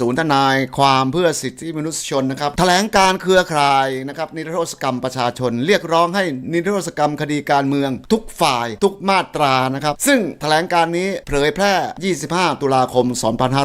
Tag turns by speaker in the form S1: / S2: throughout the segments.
S1: ศูนย์ทนายความเพื่อสิทธิมนุษยชนนะครับแถลงการเครือข่ายนะครับนิรโทษกรรมประชาชน เรียกร้องให้นิรโทษกรรมคดีการเมือง ทุกฝ่ายทุกมาตรานะครับ ซึ่งแถลงการนี้เผยแพร่ 25 ตุลาคม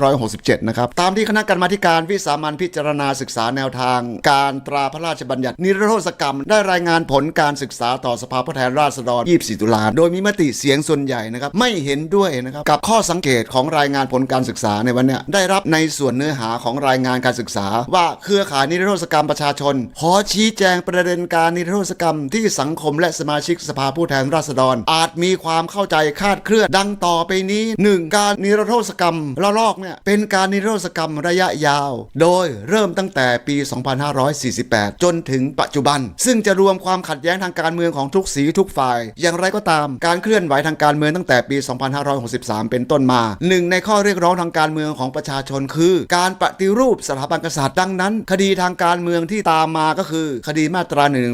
S1: 2567 นะครับ ตามที่คณะกรรมาการวิสามันพิจารณาศึกษาแนวทาง การตราพระราชบัญญัตินิรโทษกรรม ได้รายงานผลการศึกษาต่อสภาผู้แทนราษฎร 24 ตุลา โดยมีมติเสียงส่วนใหญ่นะครับไม่เห็นด้วยนะครับกับข้อสังเกตของรายงานผลการศึกษาในวันนี้ได้รับในส่วนเนื้อื้อหาของรายงานการศึกษา ว่าเครือข่ายนิรโทษกรรมประชาชน ขอชี้แจงประเด็นการนิรโทษกรรมที่สังคมและสมาชิกสภาผู้แทนราษฎร อาจมีความเข้าใจคาดเคลื่อนดังต่อไปนี้ 1. การนิรโทษกรรมระลอกเนี่ยเป็นการนิรโทษกรรมระยะยาว โดยเริ่มตั้งแต่ปี 2548 จนถึงปัจจุบัน ซึ่งจะรวมความขัดแย้งทางการเมืองของทุกสีทุกฝ่าย อย่างไรก็ตาม การเคลื่อนไหวทางการเมืองตั้งแต่ปี 2563 เป็นต้นมาหนึ่งในข้อเรียกร้องทางการเมืองของประชาชนคือการปฏิรูปสถาบันกษัตริย์ดังนั้น คดีทางการเมืองที่ตามมาก็คือ คดีมาตรา1นึ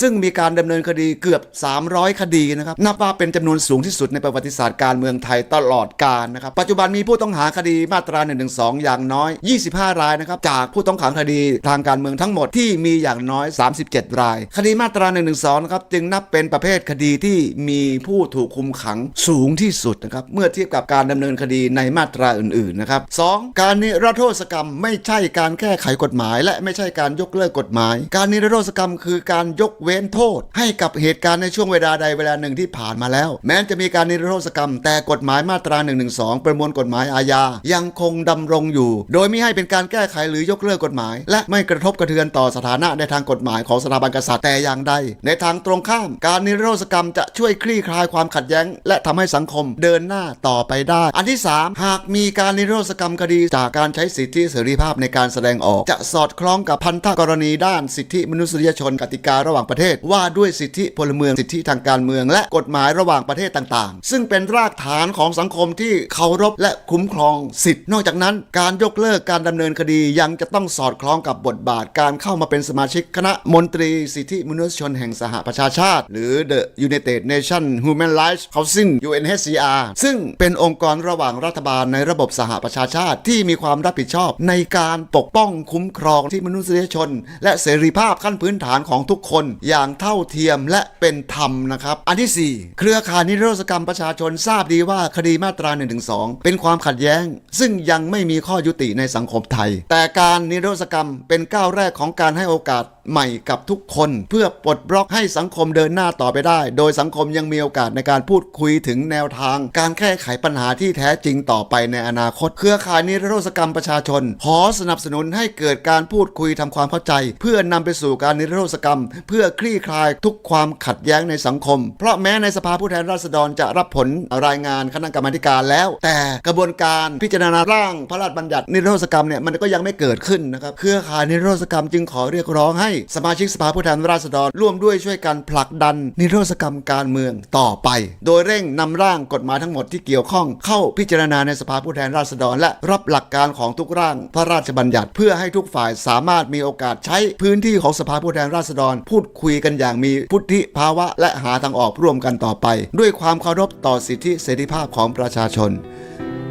S1: ซึ่งมีการดำเนินคดีเกือบ 300 คดีนะครับนับว่าเป็นจำนวนสูงที่สุดในประวัติศาสตร์การเมืองไทยตลอดกาลนะครับปัจจุบันมีผู้ต้องหาคดีมาตรา1นึอย่างน้อย 25 รายนะครับจากผู้ต้องขังคดีทางการเมืองทั้งหมดที่มีอย่างน้อย 37 ราย คดีมาตรา1นึนะครับจึงนับเป็นประเภทคดีที่มีผู้ถูกคุมขังสูงที่สุดนะครับเมื่อเทียบกับการดำเนินคดีในมาตราอื่นๆนะครับสองการนิรโทษกรรมไม่ใช่การแก้ไขกฎหมาย และไม่ใช่การยกเลิกกฎหมาย การนิรโทษกรรมคือการยกเว้นโทษ ให้กับเหตุการณ์ในช่วงเวลาใดเวลาหนึ่งที่ผ่านมาแล้ว แม้จะมีการนิรโทษกรรม แต่กฎหมายมาตรา1นึประมวลกฎหมายอาญา ยังคงดำรงอยู่ โดยไม่ให้เป็นการแก้ไขหรือยกเลิกกฎหมาย และไม่กระทบกระเทือนต่อสถานะในทางกฎหมายของสถาบันกษัตริย์แต่อย่างใด ในทางตรงข้าม การนิรโทษกรรมจะช่วยคลี่คลายความขัดแย้ง และทำให้สังคมเดินหน้าต่อไปได้ อันที่ 3 หากมีการนิรโทษกรรมคดีจากการใช้ช้สิทธิเสรีภาพในการแสดงออก จะสอดคล้องกับพันธกรณีด้านสิทธิมนุษยชนกติการะหว่างประเทศ ว่าด้วยสิทธิพลเมืองสิทธิทางการเมือง และกฎหมายระหว่างประเทศต่างๆ ซึ่งเป็นรากฐานของสังคมที่เคารพและคุ้มครองสิทธินอกจากนั้น การยกเลิกการดำเนินคดียังจะต้องสอดคล้องกับบทบาทการเข้ามาเป็นสมาชิกคณะมนตรีสิทธิมนุษยชนแห่งสหประชาชาติ หรือ The United Nations Human Rights Council UNHCR ซึ่งเป็นองค์กรระหว่างรัฐบาลในระบบสหประชาชาติที่มีความรับผิดชอบ ในการปกป้องคุ้มครองที่มนุษยชน และเสรีภาพขั้นพื้นฐานของทุกคนอย่างเท่าเทียมและเป็นธรรมนะครับ อันที่ 4 เครือข่ายนิรโทษกรรมประชาชนทราบดีว่าคดีมาตรา1นึเป็นความขัดแย้ง ซึ่งยังไม่มีข้อยุติในสังคมไทย แต่การนิรโทษกรรมเป็นก้าวแรกของการให้โอกาส ใหม่กับทุกคน เพื่อปลดบล็อกให้สังคมเดินหน้าต่อไปได้ โดยสังคมยังมีโอกาสในการพูดคุยถึงแนวทาง การแก้ไขปัญหาที่แท้จริงต่อไปในอนาคต เครือข่ายนิรโทษกรรมประชาชน ขอสนับสนุนให้เกิดการพูดคุยทำความเข้าใจ เพื่อนำไปสู่การนิรโทษกรรม เพื่อคลี่คลายทุกความขัดแย้งในสังคม เพราะแม้ในสภาผู้แทนราษฎรจะรับผลรายงานคณะกรรมาการแล้ว แต่กระบวนการพิจารณาร่างพระราชบัญญัตินิรโทษกรรมเนี่ยมันก็ยังไม่เกิดขึ้นนะครับเครือข่ายนิรโทษกรรมจึงขอเรียกร้องให้สมาชิกสภาผู้แทนราษฎรร่วมด้วยช่วยกันผลักดันนิรโทษกรรมการเมืองต่อไป โดยเร่งนำร่างกฎหมายทั้งหมดที่เกี่ยวข้องเข้าพิจารณาในสภาผู้แทนราษฎร และรับหลักการของทุกร่างพระราชบัญญัติ เพื่อให้ทุกฝ่ายสามารถมีโอกาสใช้พื้นที่ของสภาผู้แทนราษฎร พูดคุยกันอย่างมีพุทธิภาวะ และหาทางออกร่วมกันต่อไป ด้วยความเคารพต่อสิทธิเสรีภาพของประชาชน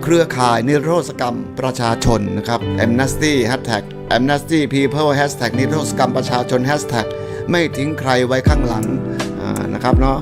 S1: เครือข่ายนิรโทษกรรมประชาชนนะครับ Amnesty Hashtag Amnesty People Hashtag นิรโทษกรรมประชาชน Hashtag ไม่ทิ้งใครไว้ข้างหลังนะครับเนาะ